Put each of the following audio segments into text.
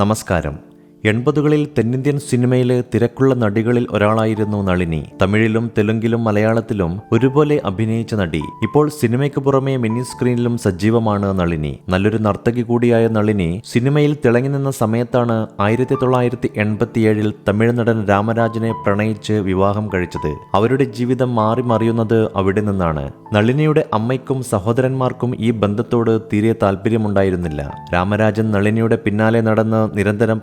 നമസ്കാരം. എൺപതുകളിൽ തെന്നിന്ത്യൻ സിനിമയിലെ തിരക്കുള്ള നടികളിൽ ഒരാളായിരുന്നു നളിനി. തമിഴിലും തെലുങ്കിലും മലയാളത്തിലും ഒരുപോലെ അഭിനയിച്ച നടി. ഇപ്പോൾ സിനിമയ്ക്ക് പുറമെ മിനി സ്ക്രീനിലും സജീവമാണ് നളിനി. നല്ലൊരു നർത്തകി കൂടിയായ നളിനി സിനിമയിൽ തിളങ്ങി നിന്ന സമയത്താണ് ആയിരത്തി തൊള്ളായിരത്തി എൺപത്തിയേഴിൽ തമിഴ് നടൻ രാമരാജനെ പ്രണയിച്ച് വിവാഹം കഴിച്ചത്. അവരുടെ ജീവിതം മാറി മറിയുന്നത് അവിടെ നിന്നാണ്. നളിനിയുടെ അമ്മയ്ക്കും സഹോദരന്മാർക്കും ഈ ബന്ധത്തോട് തീരെ താല്പര്യമുണ്ടായിരുന്നില്ല രാമരാജൻ നളിനിയുടെ പിന്നാലെ നടന്ന് നിരന്തരം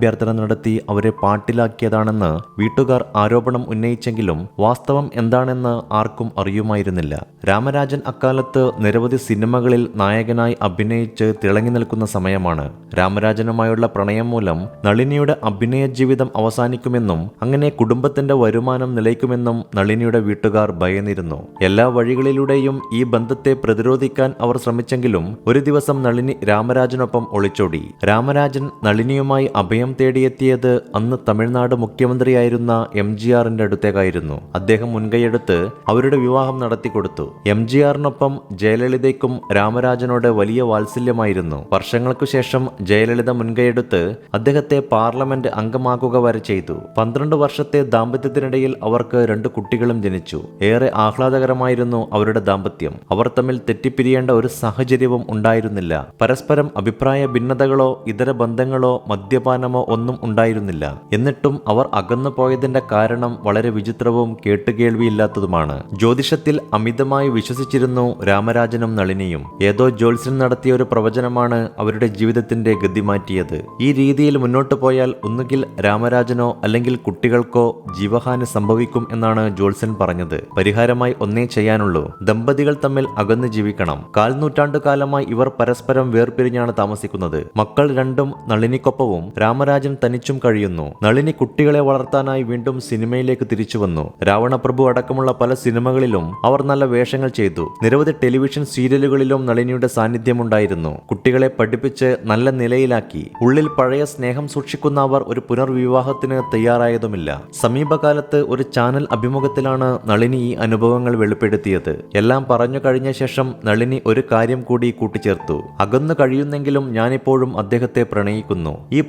പ്രണയാഭ്യർത്ഥന നടത്തി അവരെ പാട്ടിലാക്കിയതാണെന്ന് വീട്ടുകാർ ആരോപണം ഉന്നയിച്ചെങ്കിലും വാസ്തവം എന്താണെന്ന് ആർക്കും അറിയുമായിരുന്നില്ല. രാമരാജൻ അക്കാലത്ത് നിരവധി സിനിമകളിൽ നായകനായി അഭിനയിച്ച് തിളങ്ങി നിൽക്കുന്ന സമയമാണ്. രാമരാജനുമായുള്ള പ്രണയം മൂലം നളിനിയുടെ അഭിനയ ജീവിതം അവസാനിക്കുമെന്നും അങ്ങനെ കുടുംബത്തിന്റെ വരുമാനം നിലയ്ക്കുമെന്നും നളിനിയുടെ വീട്ടുകാർ ഭയന്നിരുന്നു. എല്ലാ വഴികളിലൂടെയും ഈ ബന്ധത്തെ പ്രതിരോധിക്കാൻ അവർ ശ്രമിച്ചെങ്കിലും ഒരു ദിവസം നളിനി രാമരാജനൊപ്പം ഒളിച്ചോടി. രാമരാജൻ നളിനിയുമായി അഭയം തേടിയെത്തിയത് അന്ന് തമിഴ്നാട് മുഖ്യമന്ത്രിയായിരുന്ന എം ജി ആറിന്റെ അടുത്തേക്കായിരുന്നു. അദ്ദേഹം മുൻകൈയെടുത്ത് അവരുടെ വിവാഹം നടത്തിക്കൊടുത്തു. എം ജി ആറിനൊപ്പം ജയലളിതയ്ക്കും രാമരാജനോട് വലിയ വാത്സല്യമായിരുന്നു. വർഷങ്ങൾക്കു ശേഷം ജയലളിത മുൻകൈയെടുത്ത് അദ്ദേഹത്തെ പാർലമെന്റ് അംഗമാക്കുക വരെ ചെയ്തു. പന്ത്രണ്ട് വർഷത്തെ ദാമ്പത്യത്തിനിടയിൽ അവർക്ക് രണ്ട് കുട്ടികളും ജനിച്ചു. ഏറെ ആഹ്ലാദകരമായിരുന്നു അവരുടെ ദാമ്പത്യം. അവർ തമ്മിൽ തെറ്റിപ്പിരിയേണ്ട ഒരു സാഹചര്യവും ഉണ്ടായിരുന്നില്ല. പരസ്പരം അഭിപ്രായ ഭിന്നതകളോ ഇതര ബന്ധങ്ങളോ മദ്യപാനമോ ഒന്നും ഉണ്ടായിരുന്നില്ല. എന്നിട്ടും അവർ അകന്നു പോയതിന്റെ കാരണം വളരെ വിചിത്രവും കേട്ടുകേൾവിയില്ലാത്തതുമാണ്. ജ്യോതിഷത്തിൽ അമിതമായി വിശ്വസിച്ചിരുന്നു രാമരാജനും നളിനിയും. ഏതോ ജ്യോത്സ്യൻ നടത്തിയ ഒരു പ്രവചനമാണ് അവരുടെ ജീവിതത്തിന്റെ ഗതി മാറ്റിയത് ഈ രീതിയിൽ മുന്നോട്ട് പോയാൽ ഒന്നുകിൽ രാമരാജനോ അല്ലെങ്കിൽ കുട്ടികൾക്കോ ജീവഹാനി സംഭവിക്കും എന്നാണ് ജ്യോത്സ്യൻ പറഞ്ഞത്. പരിഹാരമായി ഒന്നേ ചെയ്യാനുള്ളൂ. ദമ്പതികൾ തമ്മിൽ അകന്നു ജീവിക്കണം. കാൽ നൂറ്റാണ്ടു കാലമായി ഇവർ പരസ്പരം വേർപിരിഞ്ഞാണ് താമസിക്കുന്നത്. മക്കൾ രണ്ടും നളിനിക്കൊപ്പവും. രാമരാജൻ തനിച്ചും കഴിയുന്നു. നളിനി കുട്ടികളെ വളർത്താനായി വീണ്ടും സിനിമയിലേക്ക് തിരിച്ചു വന്നു. രാവണപ്രഭു അടക്കമുള്ള പല സിനിമകളിലും അവർ നല്ല വേഷങ്ങൾ ചെയ്തു. നിരവധി ടെലിവിഷൻ സീരിയലുകളിലും നളിനിയുടെ സാന്നിധ്യമുണ്ടായിരുന്നു. കുട്ടികളെ പഠിപ്പിച്ച് നല്ല നിലയിലാക്കി. ഉള്ളിൽ പഴയ സ്നേഹം സൂക്ഷിക്കുന്ന അവർ ഒരു പുനർവിവാഹത്തിന് തയ്യാറായതുമില്ല. സമീപകാലത്ത് ഒരു ചാനൽ അഭിമുഖത്തിലാണ് നളിനി ഈ അനുഭവങ്ങൾ വെളിപ്പെടുത്തിയത്. എല്ലാം പറഞ്ഞു കഴിഞ്ഞ ശേഷം നളിനി ഒരു കാര്യം കൂടി കൂട്ടിച്ചേർത്തു. അകന്നു കഴിയുന്നെങ്കിലും ഞാനിപ്പോഴും അദ്ദേഹത്തെ പ്രണയിക്കുന്നു. ഈ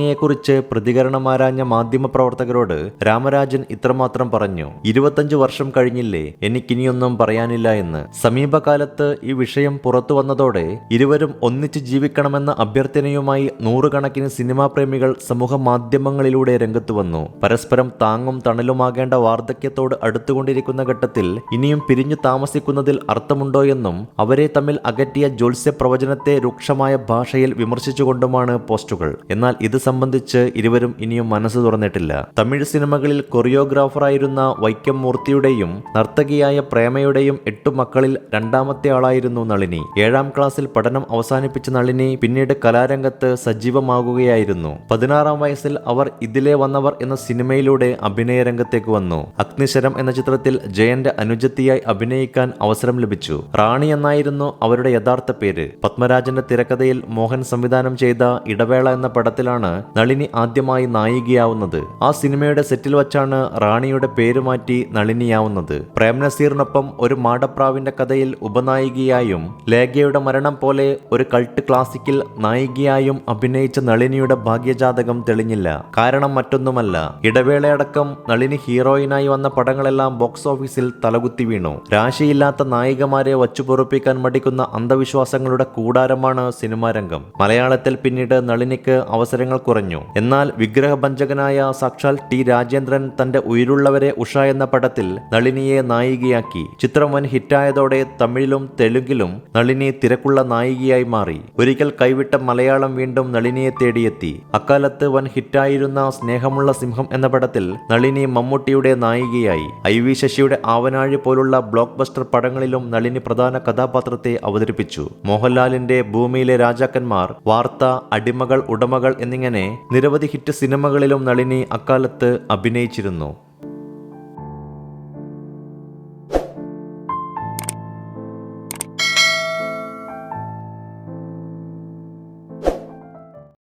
പ്രസ്താവനയെക്കുറിച്ച് പ്രതികരണമാരാഞ്ഞ മാധ്യമപ്രവർത്തകരോട് രാമരാജൻ ഇത്രമാത്രം പറഞ്ഞു ഇരുപത്തഞ്ചു വർഷം കഴിഞ്ഞില്ലേ എനിക്കിനിയൊന്നും പറയാനില്ല എന്ന്. സമീപകാലത്ത് ഈ വിഷയം പുറത്തു വന്നതോടെ ഇരുവരും ഒന്നിച്ച് ജീവിക്കണമെന്ന അഭ്യർത്ഥനയുമായി നൂറുകണക്കിന് സിനിമാ പ്രേമികൾ സമൂഹ മാധ്യമങ്ങളിലൂടെ രംഗത്തു വന്നു. പരസ്പരം താങ്ങും തണലുമാകേണ്ട വാർദ്ധക്യത്തോട് അടുത്തുകൊണ്ടിരിക്കുന്ന ഘട്ടത്തിൽ ഇനിയും പിരിഞ്ഞു താമസിക്കുന്നതിൽ അർത്ഥമുണ്ടോ എന്നും അവരെ തമ്മിൽ അകറ്റിയ ജ്യോത്സ്യ പ്രവചനത്തെ രൂക്ഷമായ ഭാഷയിൽ വിമർശിച്ചുകൊണ്ടുമാണ് പോസ്റ്റുകൾ. എന്നാൽ ഇത് സംബന്ധിച്ച് ഇരുവരും ഇനിയും മനസ്സ് തുറന്നിട്ടില്ല. തമിഴ് സിനിമകളിൽ കൊറിയോഗ്രാഫറായിരുന്ന വൈക്കം മൂർത്തിയുടെയും നർത്തകിയായ പ്രേമയുടെയും എട്ടു മക്കളിൽ രണ്ടാമത്തെ ആളായിരുന്നു നളിനി. ഏഴാം ക്ലാസ്സിൽ പഠനം അവസാനിപ്പിച്ച നളിനി പിന്നീട് കലാരംഗത്ത് സജീവമാകുകയായിരുന്നു. പതിനാറാം വയസ്സിൽ അവർ ഇതിലെ വന്നവർ എന്ന സിനിമയിലൂടെ അഭിനയ രംഗത്തേക്ക് വന്നു. അഗ്നിശരം എന്ന ചിത്രത്തിൽ ജയന്റെ അനുജത്തിയായി അഭിനയിക്കാൻ അവസരം ലഭിച്ചു. റാണി എന്നായിരുന്നു അവരുടെ യഥാർത്ഥ പേര്. പത്മരാജന്റെ തിരക്കഥയിൽ മോഹൻ സംവിധാനം ചെയ്ത ഇടവേള എന്ന പടത്തിലാണ് നളിനി ആദ്യമായി നായികയാവുന്നത്. ആ സിനിമയുടെ സെറ്റിൽ വച്ചാണ് റാണിയുടെ പേര് മാറ്റി നളിനിയാവുന്നത്. പ്രേംനസീറിനൊപ്പം ഒരു മാടപ്രാവിന്റെ കഥയിൽ ഉപനായികയായും ലേഖയുടെ മരണം പോലെ ഒരു കൾട്ട് ക്ലാസിക്കിൽ നായികയായും അഭിനയിച്ച നളിനിയുടെ ഭാഗ്യജാതകം തെളിഞ്ഞില്ല. കാരണം മറ്റൊന്നുമല്ല ഇടവേളയടക്കം നളിനി ഹീറോയിനായി വന്ന പടങ്ങളെല്ലാം ബോക്സ് ഓഫീസിൽ തലകുത്തി വീണു. രാശിയില്ലാത്ത നായികമാരെ വച്ചുപൊറുപ്പിക്കാൻ മടിക്കുന്ന അന്ധവിശ്വാസങ്ങളുടെ കൂടാരമാണ് സിനിമാ രംഗം. മലയാളത്തിൽ പിന്നീട് നളിനിക്ക് അവസരങ്ങൾ കുറഞ്ഞു. എന്നാൽ വിഗ്രഹഭഞ്ചകനായ സാക്ഷാൽ ടി. രാജേന്ദ്രൻ തന്റെ ഉயிருള്ളവരെ ഉഷ എന്ന പടത്തിൽ നളിനിയെ നായികയാക്കി. ചിത്രം വൻ ഹിറ്റായതോടെ തമിഴിലും തെലുങ്കിലും നളിനി തിരക്കുള്ള നായികയായി മാറി. ഒരിക്കൽ കൈവിട്ട മലയാളം വീണ്ടും നളിനിയെ തേടിയെത്തി. അക്കാലത്ത് വൻ ഹിറ്റായിരുന്ന സ്നേഹമുള്ള സിംഹം എന്ന പടത്തിൽ നളിനി മമ്മൂട്ടിയുടെ നായികയായി. ഐ വി ശശിയുടെ ആവനാഴി പോലുള്ള ബ്ലോക്ക് ബസ്റ്റർ പടങ്ങളിലും നളിനി പ്രധാന കഥാപാത്രത്തെ അവതരിപ്പിച്ചു. മോഹൻലാലിന്റെ ഭൂമിയിലെ രാജാക്കന്മാർ വാർത്ത അടിമകൾ ഉടമകൾ എന്നിങ്ങനെ നിരവധി ഹിറ്റ് സിനിമകളിലും നളിനി അക്കാലത്ത് അഭിനയിച്ചിരുന്നു.